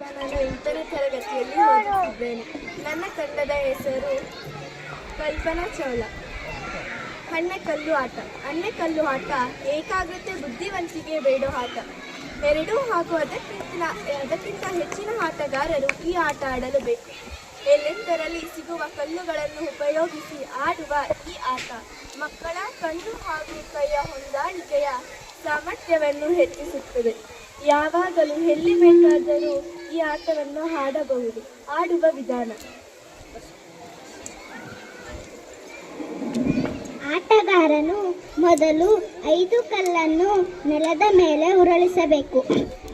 ನಾನು ಎಂಟನೇ ತರಗತಿಯಲ್ಲಿ ಓದುತ್ತಿದ್ದೇನೆ. ನನ್ನ ತಂಡದ ಹೆಸರು ಕಲ್ಪನಾ ಚೌಲ ಹಣ್ಣೆಕಲ್ಲು ಆಟ. ಹಣ್ಣೆಕಲ್ಲು ಆಟ ಏಕಾಗ್ರತೆ, ಬುದ್ಧಿವಂತಿಕೆ, ಬೇಡೋ ಆಟ. ಎರಡೂ ಹಾಗೂ ಅದಕ್ಕಿಂತ ಅದಕ್ಕಿಂತ ಹೆಚ್ಚಿನ ಆಟಗಾರರು ಈ ಆಟ ಆಡಲು ಬೇಕು. ಎಲ್ಲೆಂದರಲ್ಲಿ ಸಿಗುವ ಕಲ್ಲುಗಳನ್ನು ಉಪಯೋಗಿಸಿ ಆಡುವ ಈ ಆಟ ಮಕ್ಕಳ ಕಣ್ಣು ಹಾಗೂ ಕೈಯ ಹೊಂದಾಣಿಕೆಯ ಸಾಮರ್ಥ್ಯವನ್ನು ಹೆಚ್ಚಿಸುತ್ತದೆ. ಯಾವಾಗಲೂ ಎಲ್ಲಿ ಬೇಕಾದರೂ ಈ ಆಟವನ್ನು ಆಡಬಹುದು ಆಡುವ ವಿಧಾನ. ಆಟಗಾರನು ಮೊದಲು ಐದು ಕಲ್ಲನ್ನು ನೆಲದ ಮೇಲೆ ಉರುಳಿಸಬೇಕು.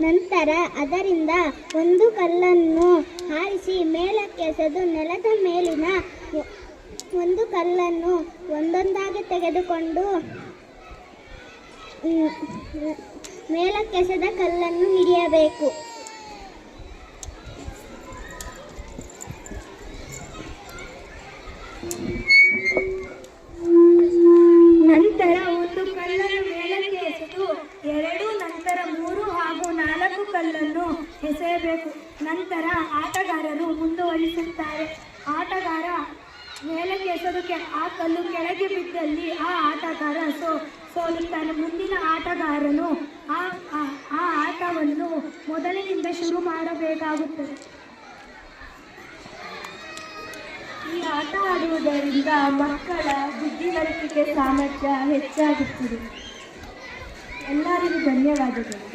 ನಂತರ ಅದರಿಂದ ಒಂದು ಕಲ್ಲನ್ನು ಹಾರಿಸಿ ಮೇಲಕ್ಕೆ ಎಸೆದು ನೆಲದ ಮೇಲಿನ ಒಂದು ಕಲ್ಲನ್ನು ಒಂದೊಂದಾಗಿ ತೆಗೆದುಕೊಂಡು ಮೇಲಕ್ಕೆಸದ ಮೇಲಕ್ಕೆಸೆದ ಕಲ್ಲನ್ನು ಹಿಡಿಯಬೇಕು. ನಂತರ ಒಂದು ಕಲ್ಲನ್ನು ಮೇಲಕ್ಕೆ ಎಸೆದು, ಎರಡು, ನಂತರ ಮೂರು ಹಾಗೂ ನಾಲ್ಕು ಕಲ್ಲನ್ನು ಎಸೆಯಬೇಕು. ನಂತರ ಆಟಗಾರರು ಮುಂದುವರಿಸುತ್ತಾರೆ. ಆಟಗಾರ ಮೇಲಕ್ಕೆ ಎಸೆದು ಆ ಕಲ್ಲು ಕೆಳಗೆ ಬಿದ್ದಲ್ಲಿ ಆ ಆಟಗಾರ ಸೋ, ಸೋಲುತ್ತಾನೆ. ಮುಂದಿನ ಆಟಗಾರನು ಆ ಆಟವನ್ನು ಮೊದಲಿನಿಂದ ಶುರು ಮಾಡಬೇಕಾಗುತ್ತದೆ ಈ ಆಟ ಆಡುವುದರಿಂದ ಮಕ್ಕಳ ಬುದ್ಧಿವಂತಿಕೆ ಸಾಮರ್ಥ್ಯ ಹೆಚ್ಚಾಗುತ್ತದೆ. ಎಲ್ಲರಿಗೂ ಧನ್ಯವಾದಗಳು.